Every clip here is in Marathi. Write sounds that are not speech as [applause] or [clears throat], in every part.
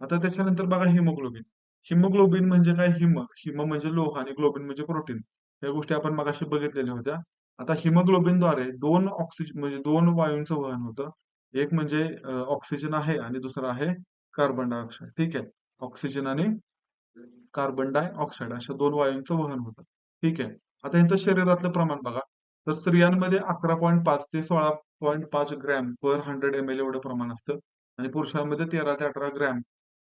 आता त्याच्यानंतर बघा हिमोग्लोबिन. हिमोग्लोबिन म्हणजे काय? हिम. हिम म्हणजे लोह आणि ग्लोबिन म्हणजे प्रोटीन. या गोष्टी आपण मगाशी बघितलेल्या होत्या. आता हिमोग्लोबिनद्वारे दोन ऑक्सिजन म्हणजे दोन वायूंचं वहन होतं. एक म्हणजे ऑक्सिजन आहे आणि दुसरं आहे कार्बन डायऑक्साईड ठीक आहे? ऑक्सिजन आणि कार्बन डायऑक्साईड अशा दोन वायूंचं वहन होतं. ठीक आहे? आता यांचं शरीरातलं प्रमाण बघा. तर स्त्रियांमध्ये अकरा पॉईंट पाच ते सोळा पॉईंट पाच gram per hundred M L एवढं प्रमाण असतं. आणि पुरुषांमध्ये तेरा ते अठरा gram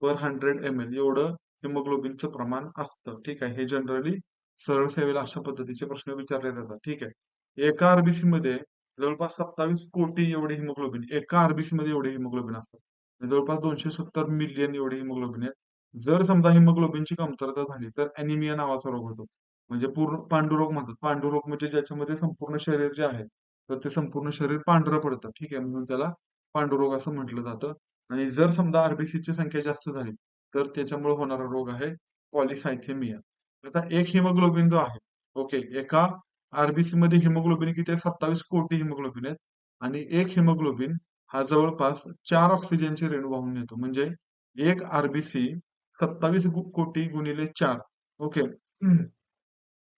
per hundred M L एवढं हिमोग्लोबिनचं प्रमाण असतं. ठीक आहे? हे जनरली सरळ सेवेला अशा पद्धतीचे प्रश्न विचारले जातात. ठीक आहे? एका आरबीसी मध्ये जवळपास सत्तावीस कोटी एवढे हिमोग्लोबिन एका आरबीसी मध्ये एवढे हिमोग्लोबिन असतात. म्हणजे जवळपास दोनशे सत्तर मिलियन एवढे हिमोग्लोबिन आहेत. जर समजा हिमोग्लोबिनची कमतरता झाली तर अॅनिमिया नावाचा रोग होतो. म्हणजे पूर्ण पांडुरोग म्हणतात. पांडुरोग म्हणजे ज्याच्यामध्ये संपूर्ण शरीर जे आहे तर ते संपूर्ण शरीर पांढरं पडतं. ठीक आहे? म्हणून त्याला पांडुरोग असं म्हटलं जातं. आणि जर समजा आरबीसीची संख्या जास्त झाली तर त्याच्यामुळे होणारा रोग आहे पॉलिसायथेमिया आता एक हिमोग्लोबिन जो आहे ओके एका आरबीसी मध्ये हिमोग्लोबिन किती आहे? सत्तावीस कोटी हिमोग्लोबिन आहेत. आणि एक हिमोग्लोबिन हा जवळपास चार ऑक्सिजनचे रेणू वाहून नेतो. म्हणजे एक आरबीसी सत्तावीस कोटी गुणिले चार. ओके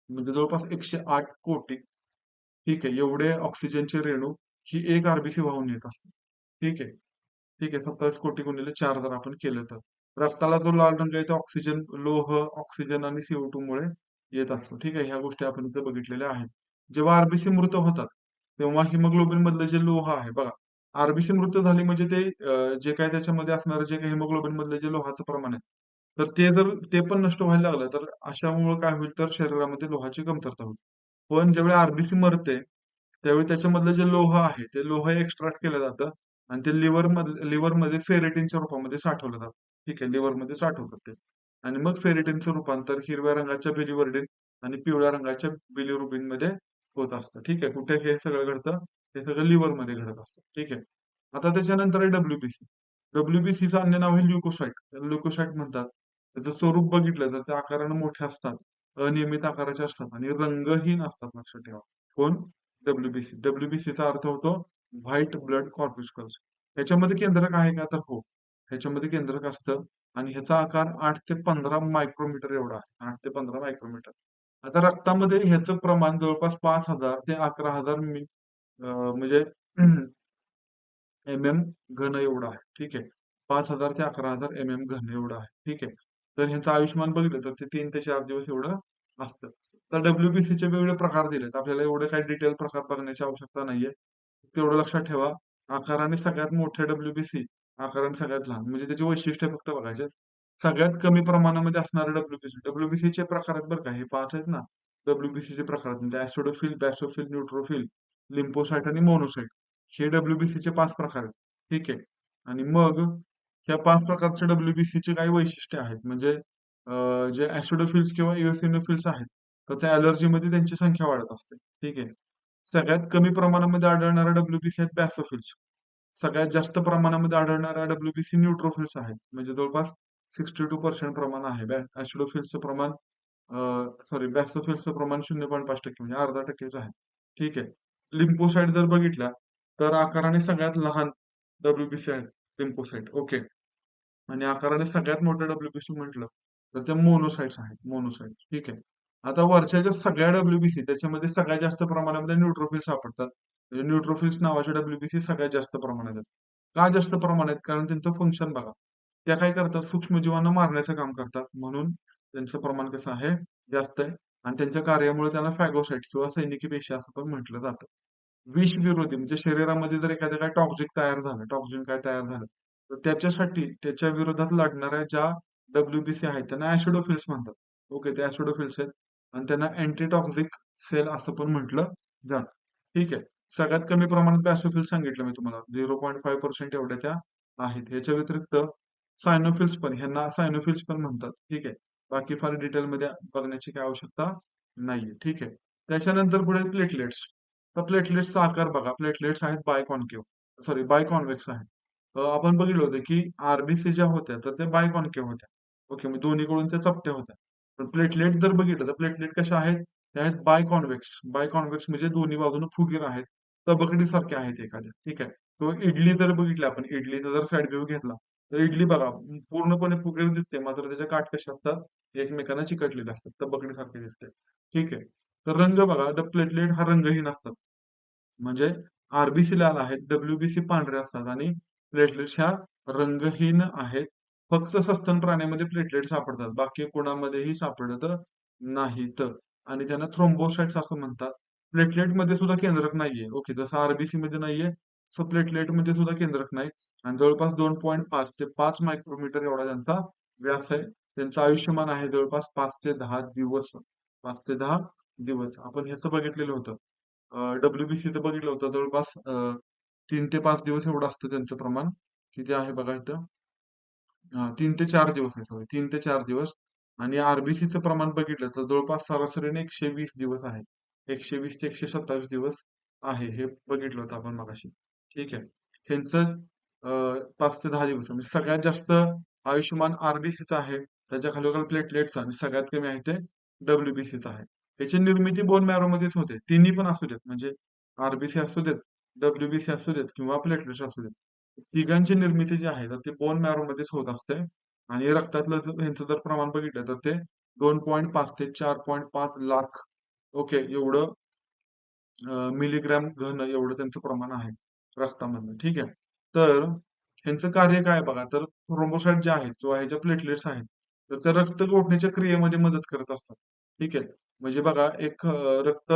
म्हणजे जवळपास एकशे आठ कोटी. ठीक आहे. एवढे ऑक्सिजनचे रेणू ही एक आरबीसी वाहून येत असते. ठीक आहे. ठीक आहे सत्तावीस कोटी गुणिले चार जर आपण केलं तर. रक्ताला जो लाल रंग आहे तो ऑक्सिजन लोह ऑक्सिजन आणि सीओ टू मुळे येत असतो. ठीक आहे ह्या गोष्टी आपण इथे बघितलेल्या आहेत. जेव्हा आरबीसी मृत होतात तेव्हा हिमोग्लोबिन मधलं जे लोह आहे बघा. आरबीसी मृत झाली म्हणजे ते जे काय त्याच्यामध्ये असणार जे काही हिमोग्लोबिन मधलं जे लोहाचं प्रमाण आहे तर ते जर ते पण नष्ट व्हायला लागलं तर अशामुळे काय होईल? तर शरीरामध्ये लोहाची कमतरता होईल. पण ज्यावेळी आरबीसी मरते त्यावेळी त्याच्यामधलं जे लोह आहे ते लोह एक्स्ट्रॅक्ट केलं जातं. आणि ते लिव्हरमध्ये लिव्हरमध्ये फेरेटिनच्या रूपामध्ये साठवलं जातं. ठीक आहे लिव्हरमध्ये साठवतात ते. आणि मग फेरेटिनचं रूपांतर हिरव्या रंगाच्या बिलिवर्डिन आणि पिवळ्या रंगाच्या बिलिरुबिनमध्ये होत असतं. ठीक आहे कुठे हे सगळं घडतं? हे सगळं लिव्हरमध्ये घडत असतं. ठीक आहे. आता त्याच्यानंतर आहे डब्ल्यूबीसी डब्ल्यूबीसीचं अन्य नाव आहे ल्युकोसाइट ल्युकोसाइट म्हणतात. त्याचं स्वरूप बघितलं तर ते आकारानं मोठे असतात. अनियमित आकाराचे असतात आणि रंगहीन असतात लक्षात ठेवा. कोण? डब्ल्यूबीसी डब्ल्यूबीसीचा अर्थ होतो व्हाईट ब्लड कॉर्प्युस्कल्स ह्याच्यामध्ये केंद्रक आहे का? तर हो. ह्याच्यामध्ये केंद्रक असतं आणि ह्याचा आकार आठ ते पंधरा मायक्रोमीटर एवढा आहे. आठ ते पंधरा मायक्रोमीटर. आता रक्तामध्ये ह्याचं प्रमाण जवळपास पाच हजार ते अकरा हजार मी म्हणजे एम एम घन एवढा आहे. ठीक आहे. पाच हजार ते अकरा हजार एम एम घन एवढा आहे. ठीक आहे. तर ह्यांचं आयुष्यमान बघितलं तर ते तीन ते चार दिवस एवढं असतं. तर डब्ल्यूबीसीचे वेगवेगळे प्रकार दिलेत. आपल्याला एवढे काही डिटेल प्रकार बघण्याची आवश्यकता नाहीये. तेवढं लक्षात ठेवा. आकाराने सगळ्यात मोठे डब्ल्यूबीसी आकाराने सगळ्यात लहान. म्हणजे त्याची वैशिष्ट्य फक्त बघायचे सगळ्यात कमी प्रमाणामध्ये असणारे डब्ल्यूबीसी डब्ल्यूबीसीचे प्रकार आहेत बरं का. हे पाच आहेत ना. डब्ल्यूबीसीचे प्रकार आहेत. म्हणजे ऍसिडोफिल बॅसोफिल न्यूट्रोफिल लिम्पोसाइट आणि मोनोसाइट हे डब्ल्यूबीसीचे पाच प्रकार आहेत. ठीक आहे. आणि मग ह्या पाच प्रकारचे डब्ल्यूबीसीचे काही वैशिष्ट्य आहेत. म्हणजे जे ऍसिडोफिल्स किंवा युएसिनोफिल्स आहेत तर त्या अलर्जीमध्ये त्यांची संख्या वाढत असते. ठीक आहे. सगळ्यात कमी प्रमाणामध्ये आढळणाऱ्या डब्ल्यूबीसी आहेत बॅसोफिल्स सगळ्यात जास्त प्रमाणामध्ये आढळणाऱ्या डब्ल्यूबीसी न्यूट्रोफिल्स आहेत. म्हणजे जवळपास सिक्स्टी टू पर्सेंट प्रमाण आहे. ऍसिडोफिल्सचं प्रमाण सॉरी बॅसोफिल्सचं प्रमाण शून्य पॉईंट पाच टक्के म्हणजे अर्धा टक्केच आहे. ठीक आहे. लिम्पोसाईट जर बघितल्या तर आकाराने सगळ्यात लहान डब्ल्यूबीसी आहेत लिम्पोसाईट ओके आणि आकाराने सगळ्यात मोठं डब्ल्यूबीसी म्हटलं तर ते मोनोसाइट्स आहेत. मोनोसाइट ठीक आहे. आता वरच्या ज्या सगळ्या डब्ल्यूबीसी त्याच्यामध्ये सगळ्यात जास्त प्रमाणामध्ये न्यूट्रोफिल्स सापडतात. म्हणजे न्यूट्रोफिल्स नावाच्या डब्ल्यूबीसी सगळ्यात जास्त प्रमाणात आहेत. का जास्त प्रमाणात कारण त्यांचं फंक्शन बघा. त्या काय करतात? सूक्ष्मजीवांना मारण्याचं काम करतात. म्हणून त्यांचं प्रमाण कसं आहे? जास्त आहे. आणि त्यांच्या कार्यामुळे त्यांना फॅगोसाइट किंवा सैनिकी पेशी असं पण म्हटलं जातं. विष विरोधी म्हणजे शरीरामध्ये जर एखाद्या काय टॉक्झिक तयार झालं टॉक्झिन काय तयार झालं तर त्याच्यासाठी त्याच्या विरोधात लढणाऱ्या ज्या डब्ल्यूबीसी आहेत त्यांना ऍसिडोफिल्स म्हणतात. ओके ते ऍसिडोफिल्स आहेत. आणि त्यांना अँटीटॉक्झिक सेल असं पण म्हटलं जात. ठीक आहे. सगळ्यात कमी प्रमाणात बॅसोफिल सांगितलं मी तुम्हाला. झिरो पॉईंट फाईव्ह पर्सेंट एवढ्या त्या आहेत. याच्या व्यतिरिक्त सायनोफिल्स पण ह्यांना सायनोफिल्स पण म्हणतात. ठीक आहे. बाकी फार डिटेलमध्ये बघण्याची काय आवश्यकता नाहीये. ठीक आहे. त्याच्यानंतर पुढे प्लेटलेट्स तर प्लेटलेट्सचा आकार बघा. प्लेटलेट्स आहेत बायकॉन्केव्ह सॉरी बायकॉन्वेक्स आहेत. आपण बघितलं होतं की आरबीसी ज्या होत्या तर ते बायकॉन्केव्ह होत्या. ओके म्हणजे दोन्हीकडून त्या चपट्या होत्या. प्लेटलेट जर बघितलं तर प्लेटलेट कशा आहेत? त्या आहेत बायकॉन्वेक्स बायकॉन्वेक्स म्हणजे दोन्ही बाजूने फुगीर आहेत. तबकडी सारखे आहेत एखाद्या ठीक आहे? किंवा इडली जर बघितली आपण इडलीचा जर साईड व्ह्यू घेतला तर इडली बघा पूर्णपणे फुगीर दिसते मात्र त्याच्या काठ कशा असतात? एकमेकांना चिकटलेले असतात. तबकडीसारखे दिसते. ठीक आहे? तर रंग बघा द प्लेटलेट हा रंगहीन असतात. म्हणजे आरबीसी लाल आहेत डब्ल्यूबीसी पांढरे असतात आणि प्लेटलेट्स ह्या रंगहीन आहेत. फक्त सस्तन प्राण्यामध्ये प्लेटलेट सापडतात. बाकी कोणामध्येही सापडत नाहीत. आणि त्यांना थ्रोम्बोसाइट्स असं म्हणतात प्लेटलेटमध्ये सुद्धा केंद्रक नाहीये. ओके जसं आरबीसी मध्ये नाहीये सो प्लेटलेटमध्ये सुद्धा केंद्रक नाही. आणि जवळपास दोन पॉईंट पाच ते पाच मायक्रोमीटर एवढा त्यांचा व्यास आहे. त्यांचं आयुष्यमान आहे जवळपास पाच ते दहा दिवस. पाच ते दहा दिवस. आपण ह्याचं बघितलेलं होतं. डब्ल्यूबीसीचं बघितलं होतं. जवळपास तीन ते पाच दिवस एवढं असतं त्यांचं प्रमाण. किती आहे बघा इथं? तीन ते चार दिवस आहे सॉरी तीन ते चार दिवस. आणि आरबीसीचं प्रमाण बघितलं तर जवळपास सरासरीने एकशे वीस दिवस आहे. एकशे वीस ते एकशे सत्तावीस दिवस आहे हे बघितलं होतं आपण मगाशी. ठीक आहे. ह्यांचं पाच ते दहा दिवस. म्हणजे सगळ्यात जास्त आयुष्यमान आरबीसीचं आहे त्याच्या खालोखाल प्लेटलेटचं आणि सगळ्यात कमी आहे ते डब्ल्यूबीसीचं आहे. याची निर्मिती बोन मॅरो मध्येच होते. तिन्ही पण असू देत. म्हणजे आरबीसी असू देत डब्ल्यूबीसी असू देत किंवा प्लेटलेट्स असू देत. तिघांची निर्मिती जी आहे तर ती बोन मॅरो मध्येच होत असते. आणि रक्तातलं जर ह्यांचं जर प्रमाण बघितलं तर ते दोन पॉईंट पाच ते चार पॉईंट पाच लाख ओके एवढं मिलीग्रॅम घन एवढं त्यांचं प्रमाण आहे रक्तामधलं ठीक आहे? तर ह्यांचं कार्य काय बघा तर थ्रोम्बोसाइट जे आहेत किंवा ह्याच्या प्लेटलेट्स आहेत तर ते रक्त गोठण्याच्या क्रियेमध्ये मदत करत असतात ठीक आहे? म्हणजे बघा एक रक्त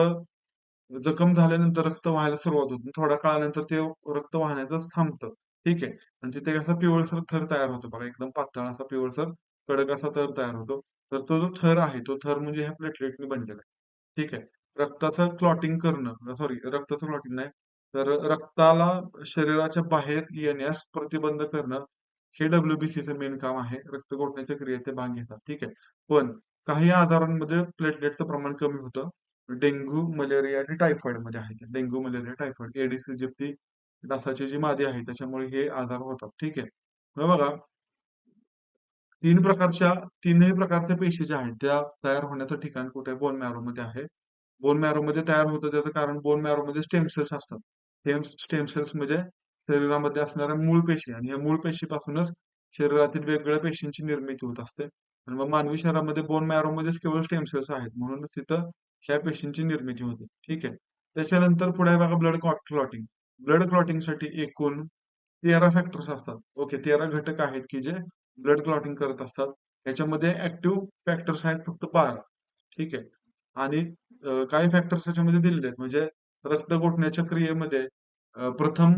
जखम झाल्यानंतर रक्त व्हायला सुरुवात होते थोड्या काळानंतर ते रक्त वाहण्याचं थांबतं. ठीक आहे. आणि तिथे असा पिवळसर थर तयार होतो बघा. एकदम पातळ असा पिवळसर कडक असा थर तयार होतो. तर तो जो थर आहे तो थर म्हणजे ह्या प्लेटलेटने बनलेला आहे. ठीक आहे. रक्ताचं क्लॉटिंग करणं सॉरी रक्ताचं क्लॉटिंग नाही. तर रक्ताला शरीराच्या बाहेर येण्यास प्रतिबंध करणं हे डब्ल्यूबीसीचं मेन काम आहे. रक्त गोठण्याच्या क्रियेत ते भाग घेतात. ठीक आहे. पण काही आजारांमध्ये प्लेटलेटचं प्रमाण कमी होतं. डेंग्यू मलेरिया आणि टायफॉइडमध्ये आहे dengue malaria typhoid aedes aegypti डासाची जी मादी आहे त्याच्यामुळे हे आजार होतात. ठीक आहे? बघा. तीन प्रकारच्या तीनही प्रकारच्या पेशी ज्या आहेत त्या तयार होण्याचं ठिकाण कुठे बोन मॅरो मध्ये आहे. बोन मॅरो मध्ये तयार होतं त्याचं कारण बोन मॅरो मध्ये स्टेम सेल्स असतात. स्टेम स्टेम सेल्स म्हणजे शरीरामध्ये असणाऱ्या मूळ पेशी आणि या मूळ पेशीपासूनच शरीरातील वेगवेगळ्या पेशींची निर्मिती होत असते. आणि मग मानवी शरीरामध्ये बोन मॅरो मध्येच केवळ स्टेम सेल्स आहेत म्हणूनच तिथं ह्या पेशींची निर्मिती होते. ठीक आहे? त्याच्यानंतर पुढे बघा ब्लड क्लॉटिंग ब्लड क्लॉटिंगसाठी एकूण तेरा फॅक्टर्स असतात. ओके तेरा घटक आहेत की जे ब्लड क्लॉटिंग करत असतात. याच्यामध्ये ऍक्टिव्ह फॅक्टर्स आहेत फक्त बारा. ठीक आहे? आणि काही फॅक्टर्स याच्यामध्ये दिलेले आहेत. म्हणजे रक्त गोठण्याच्या क्रियेमध्ये प्रथम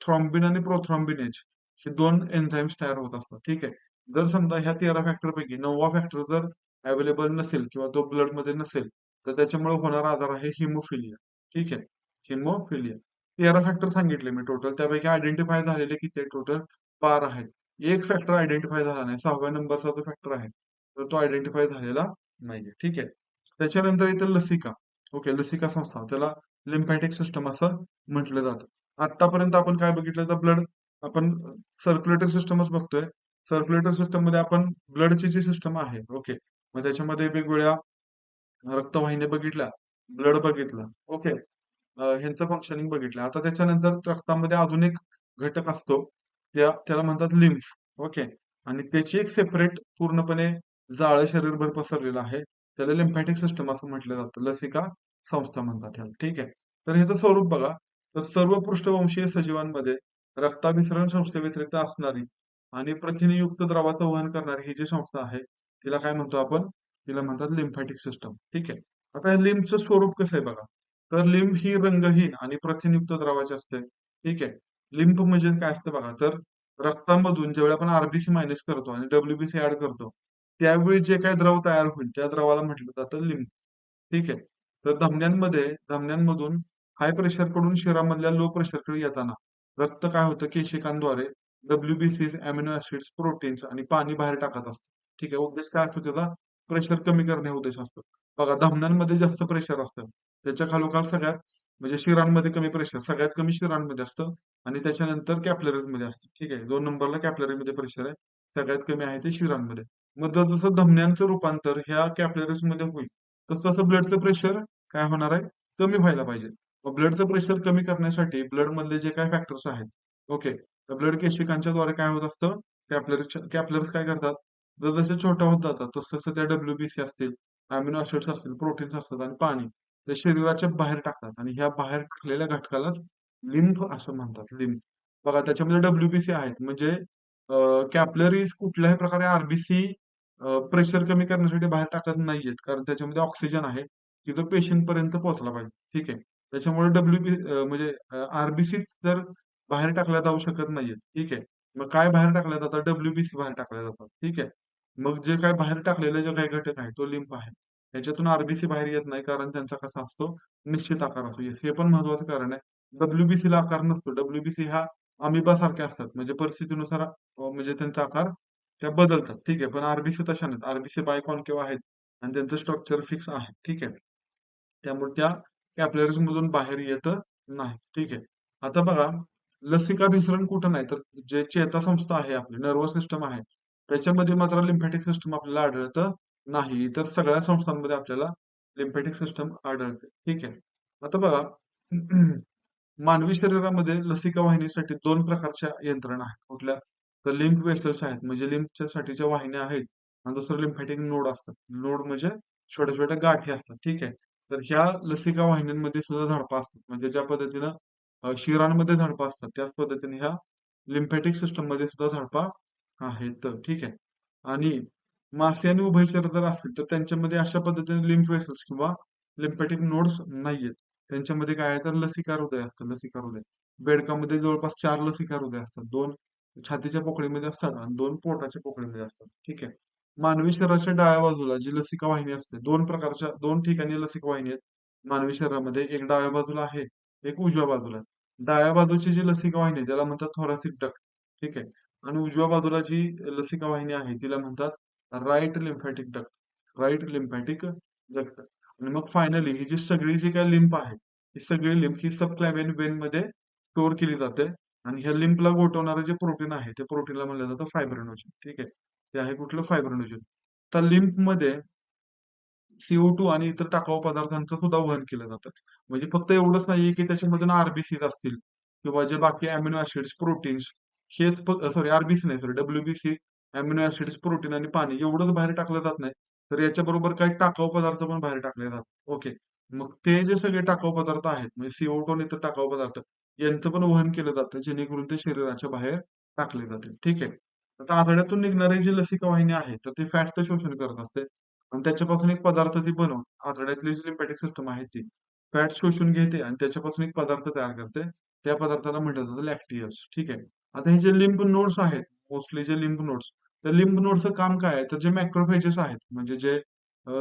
थ्रॉम्बिन आणि प्रोथ्रॉम्बिनेज हे दोन एन्झाईम्स तयार होत असतात. ठीक आहे? जर समजा ह्या तेरा फॅक्टर पैकी नववा फॅक्टर जर अवेलेबल नसेल किंवा तो ब्लडमध्ये नसेल तर त्याच्यामुळे होणारा आजार आहे हिमोफिलिया ठीक आहे? हिमोफिलिया तेरा फॅक्टर सांगितले मी टोटल त्यापैकी आयडेंटिफाय झालेले किती टोटल बारा आहेत. एक फॅक्टर आयडेंटिफाय झाला नाही. सहाव्या नंबरचा जो फॅक्टर आहे तर तो आयडेंटिफाय झालेला नाहीये. ठीक आहे? त्याच्यानंतर इथं लसिका. ओके लसिका संस्था. त्याला लिम्फॅटिक सिस्टम असं म्हटलं जातं. आतापर्यंत आपण काय बघितलं तर ब्लड आपण सर्क्युलेटरी सिस्टमच बघतोय. सर्क्युलेटरी सिस्टममध्ये आपण ब्लडची जी सिस्टम आहे ओके मग त्याच्यामध्ये वेगवेगळ्या रक्तवाहिन्या बघितल्या ब्लड बघितलं ओके ह्यांचं फंक्शनिंग बघितलं आता त्याच्यानंतर रक्तामध्ये अजून एक घटक असतो. त्या त्याला म्हणतात लिम्फ ओके आणि त्याची एक सेपरेट पूर्णपणे जाळं शरीरभर पसरलेलं आहे. त्याला लिम्फॅटिक सिस्टम असं म्हटलं जातं. लसिका संस्था म्हणतात ह्याला. ठीक आहे. तर ह्याचं स्वरूप बघा. तर सर्व पृष्ठवंशीय सजीवांमध्ये रक्ताभिसरण संस्थेव्यतिरिक्त असणारी आणि प्रथिनयुक्त द्रवाचं वहन करणारी ही जी संस्था आहे तिला काय म्हणतो आपण? तिला म्हणतात लिम्फॅटिक सिस्टम ठीक आहे. आता या लिम्फचं स्वरूप कसं आहे बघा. तर लिंब ही रंगहीन आणि प्रथिनयुक्त द्रवाची असते. ठीक आहे. लिंब म्हणजे काय असतं बघा तर रक्तामधून ज्यावेळी आपण आरबीसी मायनस करतो आणि डब्ल्यूबीसी ऍड करतो त्यावेळी जे काही द्रव तयार होईल त्या द्रवाला म्हटलं जातं लिंब. ठीक आहे. तर धमन्यांमध्ये धमन्यांमधून हाय प्रेशरकडून शरीरामधल्या लो प्रेशरकडे येताना रक्त काय होतं? केशिकांद्वारे डब्ल्यूबीसी अमिनो ऍसिड्स प्रोटीन्स आणि पाणी बाहेर टाकत असतं. ठीक आहे. उद्देश काय असतो त्याचा? प्रेशर कमी करणे उद्देश असतो. बघा धमन्यांमध्ये जास्त प्रेशर असतं. त्याच्या खालोखाल सगळ्यात म्हणजे शिरांमध्ये कमी प्रेशर सगळ्यात कमी शिरांमध्ये असतं आणि त्याच्यानंतर कॅपलरीजमध्ये असतं. ठीक आहे दोन नंबरला कॅपलरी मध्ये प्रेशर आहे. सगळ्यात कमी आहे ते शिरांमध्ये. मग जसं जसं धमन्यांचं रूपांतर ह्या कॅपलरीजमध्ये होईल तसं तसं ब्लडचं प्रेशर काय होणार आहे? कमी व्हायला पाहिजे. मग ब्लडचं प्रेशर कमी करण्यासाठी ब्लड मधले जे काय फॅक्टर्स आहेत ओके तर ब्लड केशिकांच्या द्वारे काय होत असतं? कॅपलर कॅपलर्स काय करतात? जसजसे छोट्या होत जातात तसं तसं त्या डब्ल्यूबीसी असतील अमिनो ऍसिड्स असतील प्रोटीन्स असतात आणि पाणी ते शरीराच्या बाहेर टाकतात. आणि ह्या बाहेर टाकलेल्या घटकालाच लिंब असं म्हणतात लिंब बघा त्याच्यामध्ये डब्ल्यूबीसी आहेत. म्हणजे कॅपलरीज कुठल्याही प्रकारे आरबीसी प्रेशर कमी करण्यासाठी बाहेर टाकत नाहीयेत. कारण त्याच्यामध्ये ऑक्सिजन आहे की जो पेशंट पर्यंत पोहोचला पाहिजे. ठीक आहे? त्याच्यामुळे डब्ल्यूबी म्हणजे आरबीसी जर बाहेर टाकल्या जाऊ शकत नाहीयेत. ठीक आहे? मग काय बाहेर टाकल्या जातात? डब्ल्यूबीसी बाहेर टाकल्या जातात. ठीक आहे? मग जे काय बाहेर टाकलेले जे काही घटक आहे तो लिंप आहे. त्याच्यातून आरबीसी बाहेर येत नाही कारण त्यांचा कसा असतो निश्चित आकार असतो. येस हे पण महत्वाचं कारण आहे. डब्ल्यूबीसी ला आकार नसतो. डब्ल्यूबीसी हा अमिबा सारख्या असतात. म्हणजे परिस्थितीनुसार म्हणजे त्यांचा आकार त्या बदलतात. ठीक आहे. पण आरबीसी तशा नाहीत. आरबीसी बाय किंवा आहेत आणि त्यांचं स्ट्रक्चर फिक्स आहे. ठीक आहे. त्यामुळे त्या कॅपलरीज मधून बाहेर येत नाही ठीक आहे. आता बघा लसिका भिसरण कुठं नाही तर जे चेता संस्था आहे आपली नर्वस सिस्टम आहे त्याच्यामध्ये मात्र लिम्फॅटिक सिस्टम आपल्याला आढळतं नाही. इतर सगळ्या संस्थांमध्ये आपल्याला लिम्फॅटिक सिस्टम आढळते. ठीक आहे. आता बघा. [clears throat] मानवी शरीरामध्ये लसिका वाहिनीसाठी दोन प्रकारच्या यंत्रणा आहेत. कुठल्या? तर लिम्फ वेसल्स आहेत. म्हणजे लिम्फच्या साठीच्या वाहिन्या आहेत आणि दुसरं लिम्फॅटिक नोड असतात नोड म्हणजे छोट्या छोट्या गाठी असतात. ठीक आहे. तर ह्या लसिका वाहिन्यांमध्ये सुद्धा झाडपा असतात. म्हणजे ज्या पद्धतीनं शिरांमध्ये झाडपा असतात त्याच पद्धतीने ह्या लिम्फॅटिक सिस्टममध्ये सुद्धा झडपा आहेत ठीक आहे. आणि मासे आणि उभयचर जर असतील तर त्यांच्यामध्ये अशा पद्धतीने लिम्फ वेसल्स किंवा लिम्फॅटिक नोड्स नाहीयेत. त्यांच्यामध्ये काय आहे तर लसीकार हृदय असतं लसीकार हृदय. बेडकामध्ये जवळपास चार लसीकार हृदय असतात. दोन छातीच्या पोकळीमध्ये असतात आणि दोन पोटाच्या पोकळीमध्ये असतात. ठीक आहे. मानवी शरीराच्या डाव्या बाजूला जी लसिका वाहिनी असते दोन प्रकारच्या दोन ठिकाणी लसिका वाहिनी आहेत. मानवी शरीरामध्ये एक डाव्या बाजूला आहे एक उजव्या बाजूला डाव्या बाजूची जी लसिका वाहिनी आहे त्याला म्हणतात थोरासिक डक्ट ठीक आहे. आणि उजव्या बाजूला जी लसिका वाहिनी आहे तिला म्हणतात right lymphatic duct right lymphatic duct आणि मग फायनली ही जी सगळी जी काय लिंप आहे ही सगळी लिंप ही सबक्लॅव्हियन वेन मध्ये स्टोअर केली जाते. आणि ह्या लिंपला गोठवणारं जे प्रोटीन आहे ते प्रोटीनला म्हणलं जातं फायब्रोनोजिन ठीक आहे? ते आहे कुठलं? फायब्रोनोजिन तर लिंपमध्ये सीओ टू आणि इतर टाकाऊ पदार्थांचं सुद्धा वहन केलं जातं. म्हणजे फक्त एवढंच नाहीये की त्याच्यामधून आरबीसीज असतील किंवा जे बाकी अमिनो ऍसिड्स प्रोटीन्स हेच सॉरी आरबीसी नाही sorry WBC amino acids protein आणि पाणी एवढंच बाहेर टाकलं जात नाही. तर याच्या बरोबर काही टाकाऊ पदार्थ पण बाहेर टाकले जातात. ओके मग ते जे सगळे टाकाऊ पदार्थ आहेत म्हणजे सीओ टू इतर टाकाऊ पदार्थ यांचं पण वहन केलं जातं जेणेकरून ते शरीराच्या बाहेर टाकले जाते ठीक आहे. आता आतड्यातून निघणारी जी लसिका वाहिनी आहे तर ती फॅटचं शोषण करत असते. आणि त्याच्यापासून एक पदार्थ ती बनवून आतड्यातली जी लिम्पॅटिक सिस्टम आहे ती फॅट शोषून घेते आणि त्याच्यापासून एक पदार्थ तयार करते. त्या पदार्थाला म्हटलं जातं लॅक्टियस ठीक आहे. आता हे जे लिम्फ नोड्स आहेत मोस्टली जे लिम्फ नोड्स त्या लिम्फ नोडचं काम काय आहे? तर जे मॅक्रोफेजेस आहेत म्हणजे जे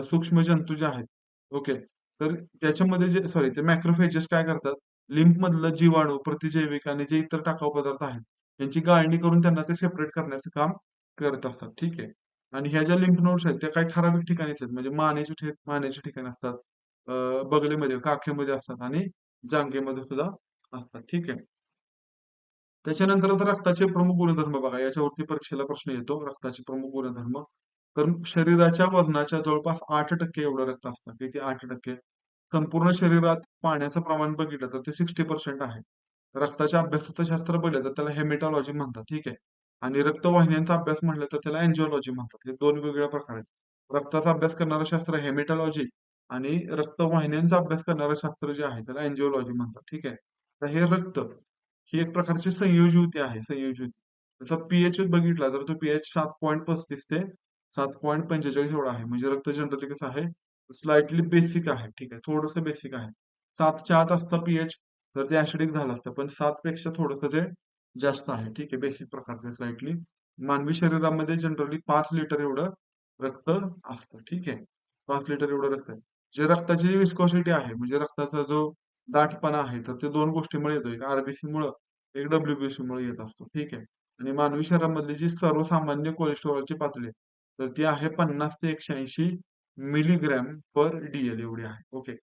सूक्ष्म जंतू जे आहेत ओके. तर त्याच्यामध्ये जे सॉरी ते मॅक्रोफेजेस काय करतात? लिम्फ मधलं जीवाणू प्रतिजैविक आणि जे इतर टाकाऊ पदार्थ आहेत यांची गाळणी करून त्यांना ते सेपरेट करण्याचं काम करत असतात ठीक आहे? आणि ह्या ज्या लिम्फ नोड्स आहेत त्या काही ठराविक ठिकाणीच आहेत म्हणजे मानेचे मानेचे ठिकाणी असतात बगलेमध्ये काखेमध्ये असतात आणि जांघेमध्ये सुद्धा असतात ठीक आहे? त्याच्यानंतर आता रक्ताचे प्रमुख गुणधर्म बघा याच्यावरती परीक्षेला प्रश्न येतो रक्ताचे प्रमुख गुणधर्म. तर शरीराच्या वजनाच्या जवळपास आठ टक्के एवढं रक्त असतं. किती? आठ टक्के. संपूर्ण शरीरात पाण्याचं प्रमाण बघितलं तर ते सिक्स्टी पर्सेंट आहे. रक्ताच्या अभ्यासाचं शास्त्र बघितलं तर त्याला हेमेटॉलॉजी म्हणतात ठीक आहे. आणि रक्तवाहिन्यांचा अभ्यास म्हटलं तर त्याला अँजिओलॉजी म्हणतात. हे दोन वेगवेगळ्या प्रकार आहेत. रक्ताचा अभ्यास करणारं शास्त्र हेमेटॉलॉजी आणि रक्तवाहिन्यांचा अभ्यास करणारं शास्त्र जे आहे त्याला अँजिओलॉजी म्हणतात ठीक आहे. तर हे रक्त ही एक प्रकारची संयोजी आहे संयोजी त्याचा पीएच बघितला तर तो पीएच सात पॉईंट पस्तीस ते सात पॉईंट पंचेचाळीस एवढा आहे. म्हणजे रक्त जनरली कसं आहे स्लाइटली बेसिक आहे. ठीक आहे थोडस बेसिक आहे. सातच्या आत असतं पीएच तर ते ऍसिडिक झालं असतं. पण सात पेक्षा थोडस ते जास्त आहे. ठीक आहे बेसिक प्रकारचे स्लाइटली मानवी शरीरामध्ये जनरली पाच लिटर एवढं रक्त असतं. ठीक आहे पाच लिटर एवढं रक्त. आहे जे रक्ताची विस्कॉसिटी आहे म्हणजे रक्ताचा जो दाटपणा आहे. तर ते दोन गोष्टीमुळे येतो एक आरबीसी मुळे एक डब्ल्यूबीसी मुळे येत असतो. ठीक आहे? आणि मानवी शरीरामधली जी सर्वसामान्य कोलेस्ट्रॉलची पातळी आहे, तर ती आहे पन्नास ते एकशे ऐंशी मिलीग्रॅम पर डीएल एवढी आहे. ओके?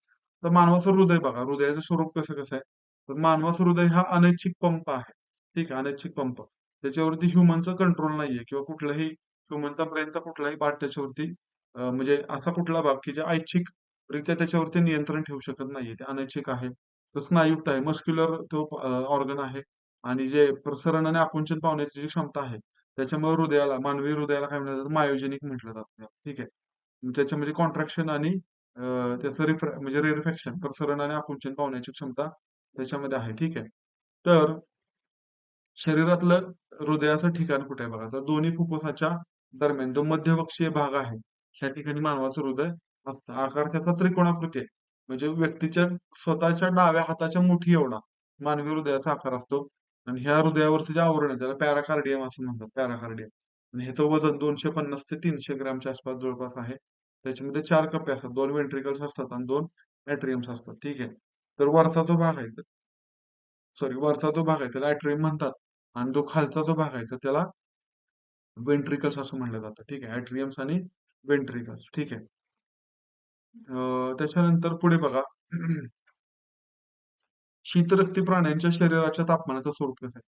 तर मानवाचं हृदय बघा. हृदयाचं स्वरूप कसं कसं आहे? तर मानवाचं हृदय हा अनैच्छिक पंप आहे. ठीक आहे? अनैच्छिक पंप. त्याच्यावरती ह्युमनचं कंट्रोल नाहीये किंवा कुठलाही ह्युमनचा ब्रेनचा कुठलाही पार्ट त्याच्यावरती म्हणजे असा कुठला भाग की जे ऐच्छिक रित्या त्याच्यावरती नियंत्रण ठेवू शकत नाहीये. ते अनैच्छिक आहे. तर स्नायुक्त आहे. मस्क्युलर तो ऑर्गन आहे. आणि जे प्रसरण आणि आकुंचन पावण्याची जी क्षमता आहे त्याच्यामुळे हृदयाला मानवी हृदयाला काय म्हटलं जातं मायोजेनिक म्हटलं जातं ठीक आहे. त्याच्यामध्ये कॉन्ट्रॅक्शन आणि त्याचं रिफ्रॅ म्हणजे रेरिफॅक्शन प्रसरण आणि आकुंचन पावण्याची क्षमता त्याच्यामध्ये आहे. ठीक आहे. तर शरीरातलं हृदयाचं ठिकाण कुठे आहे बघा? तर दोन्ही फुफ्फुसाच्या दरम्यान जो मध्यवक्षीय भाग आहे ह्या ठिकाणी मानवाचं हृदय असतं आकार त्याचा त्रिकोणाकृती आहे. म्हणजे व्यक्तीच्या स्वतःच्या डाव्या हाताच्या मुठी एवढा. मानवी हृदयाचा आकार असतो. आणि ह्या हृदयावरचं जे आवरण आहे त्याला पॅराकार्डियम असं म्हणतात पॅराकार्डियम. आणि ह्याचं वजन दोनशे पन्नास ते तीनशे ग्रॅमच्या आसपास जवळपास आहे. त्याच्यामध्ये चार कप्पे असतात. दोन वेंट्रिकल्स असतात आणि दोन ॲट्रियम्स असतात. ठीक आहे? तर वरचा जो भाग आहे सॉरी वरचा जो भाग आहे त्याला ॲट्रियम म्हणतात. आणि जो खालचा जो भाग आहे तर त्याला वेंट्रिकल्स असं म्हणलं जातं. ठीक आहे? ॲट्रियम्स आणि वेंट्रिकल्स ठीक आहे? त्याच्यानंतर पुढे बघा. शीतरक्ती प्राण्यांच्या शरीराच्या तापमानाचं स्वरूप कसं आहे?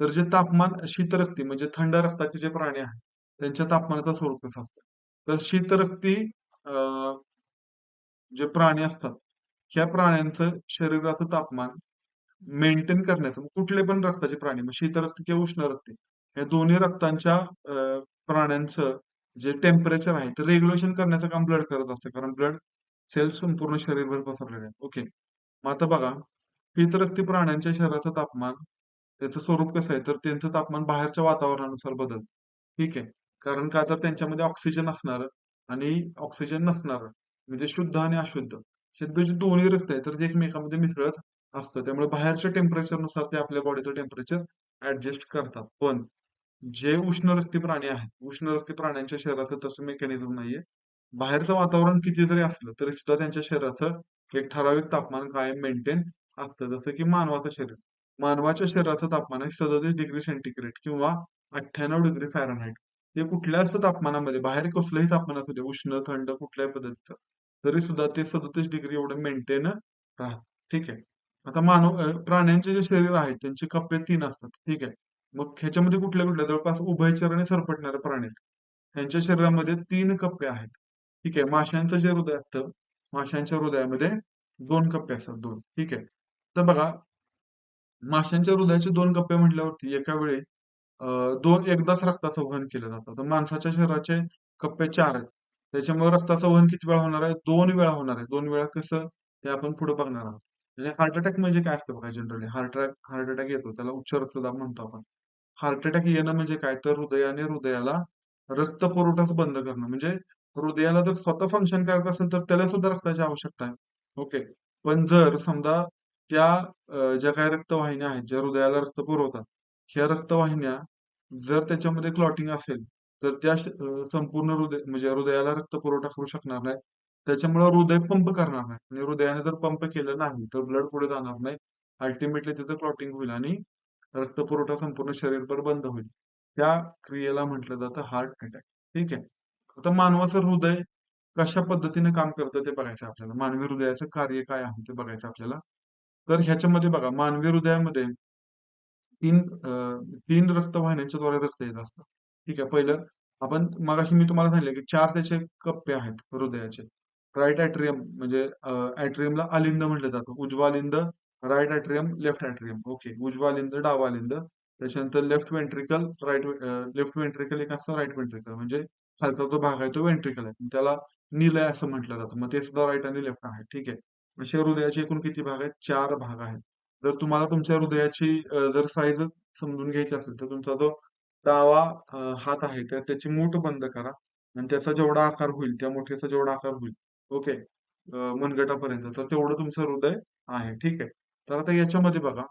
तर जे तापमान शीतरक्ती म्हणजे थंड रक्ताचे जे प्राणी आहेत त्यांच्या तापमानाचं स्वरूप कसं असतं? तर शीतरक्ती अं, जे प्राणी असतात ह्या प्राण्यांचं शरीराचं तापमान मेंटेन करण्याचं कुठले पण रक्ताचे प्राणी मग शीतरक्ती किंवा उष्ण रक्ती या दोन्ही रक्तांच्या अं, प्राण्यांचं जे टेम्परेचर आहे ते रेग्युलेशन करण्याचं काम ब्लड करत असतं. कारण ब्लड सेल्स संपूर्ण शरीरभर पसरलेले आहेत. ओके मग आता बघा पितरक्ती प्राण्यांच्या शरीराचं तापमान त्याचं स्वरूप कसं आहे? तर त्यांचं तापमान बाहेरच्या वातावरणानुसार बदल ठीक आहे. कारण का? तर त्यांच्यामध्ये ऑक्सिजन असणार आणि ऑक्सिजन नसणार म्हणजे शुद्ध आणि अशुद्ध शुद्ध जे दोन्ही रक्त आहे तर जे एकमेकांमध्ये मिसळत असतं. त्यामुळे बाहेरच्या टेम्परेचरनुसार ते आपल्या बॉडीचं टेम्परेचर ऍडजस्ट करतात. पण जे उष्ण रक्ती प्राणी आहेत उष्ण रक्ती प्राण्यांच्या शरीराचं तसं मेकॅनिझम नाहीये. बाहेरचं वातावरण किती जरी असलं तरी सुद्धा त्यांच्या शरीराचं एक ठराविक तापमान कायम मेंटेन असतं. जसं की मानवाचं शरीर. मानवाच्या शरीराचं तापमान आहे सदतीस डिग्री सेंटीग्रेड किंवा अठ्ठ्याण्णव डिग्री फॅरनहाईट ते कुठल्याच तापमानामध्ये बाहेर कसलंही तापमान असू दे उष्ण थंड कुठल्याही पद्धतीचं तरी सुद्धा ते सदतीस डिग्री एवढं मेंटेन राहत. ठीक आहे. आता मानव प्राण्यांचे जे शरीर आहेत त्यांचे कप्पे तीन असतात. ठीक आहे. मग ह्याच्यामध्ये कुठल्या कुठल्या? जवळपास उभयचर आणि सरपटणारे प्राणी आहेत. त्यांच्या शरीरामध्ये तीन कप्पे आहेत. ठीक आहे? माशांचं जे हृदय असतं माशांच्या हृदयामध्ये दोन कप्पे असतात दोन. ठीक आहे? तर बघा माशांच्या हृदयाचे दोन कप्पे म्हटल्यावरती एका वेळी दोन एकदाच रक्ताचं वहन केलं जातं. तर माणसाच्या शरीराचे कप्पे चार आहेत. त्याच्यामुळे रक्ताचं वहन किती वेळा होणार आहे? दोन वेळा होणार आहे. दोन वेळा कसं? ते आपण पुढे बघणार आहोत. म्हणजे हार्ट अटॅक म्हणजे काय असतं बघा generally heart attack heart attack येतो. त्याला उच्च रक्तदाब म्हणतो आपण. हार्ट अटॅक येणं म्हणजे काय? तर हृदयाने हृदयाला रक्त पुरवठाच बंद करणं. म्हणजे हृदयाला जर स्वतः फंक्शन करायचं असेल तर त्याला सुद्धा रक्ताची आवश्यकता आहे. ओके पण जर समजा त्या ज्या काही रक्तवाहिन्या आहेत ज्या हृदयाला रक्त पुरवतात ह्या रक्तवाहिन्या जर त्याच्यामध्ये क्लॉटिंग असेल तर त्या संपूर्ण हृदय म्हणजे हृदयाला रक्त पुरवठा करू शकणार नाही. त्याच्यामुळे हृदय पंप करणार नाही. आणि हृदयाने जर पंप केलं नाही तर ब्लड पुढे जाणार नाही. अल्टिमेटली तिथं क्लॉटिंग होईल आणि रक्तपुरवठा संपूर्ण शरीरभर बंद होईल. त्या क्रियेला म्हटलं जातं हार्ट अटॅक ठीक आहे? आता मानवाचं हृदय कशा पद्धतीने काम करतं ते बघायचं आपल्याला. मानवी हृदयाचं कार्य काय आहे ते बघायचं आपल्याला. तर ह्याच्यामध्ये बघा मानवी हृदयामध्ये तीन तीन तीन रक्तवाहिन्यांच्या द्वारे रक्त येत असतं. ठीक आहे? पहिलं आपण मगाशी मी तुम्हाला सांगितलं की चार त्याचे कप्पे आहेत हृदयाचे. राईट ॲट्रियम म्हणजे ॲट्रियमला अलिंद म्हटलं जातं. उजवा उजवालिंद right atrium left atrium okay उज्वा लिंद डावा लिंद त्याच्यानंतर left ventricle right left ventricle एक असतं राईट वेंट्रिकल म्हणजे खालचा जो भाग आहे तो वेंट्रिकल आहे. त्याला निलय असं म्हटलं जातं. मग ते सुद्धा राईट आणि लेफ्ट आहे. ठीक आहे. असे हृदयाचे एकूण किती भाग आहेत? चार भाग आहेत. जर तुम्हाला तुमच्या हृदयाची जर साईज समजून घ्यायची असेल तर तुमचा जो डावा हात आहे तर त्याची मूठ बंद करा. आणि त्याचा जेवढा आकार होईल त्या मुठीचा जेवढा आकार होईल. ओके मनगटापर्यंत. तर तेवढं तुमचं हृदय आहे. ठीक आहे. तर आता याच्यामध्ये बघा.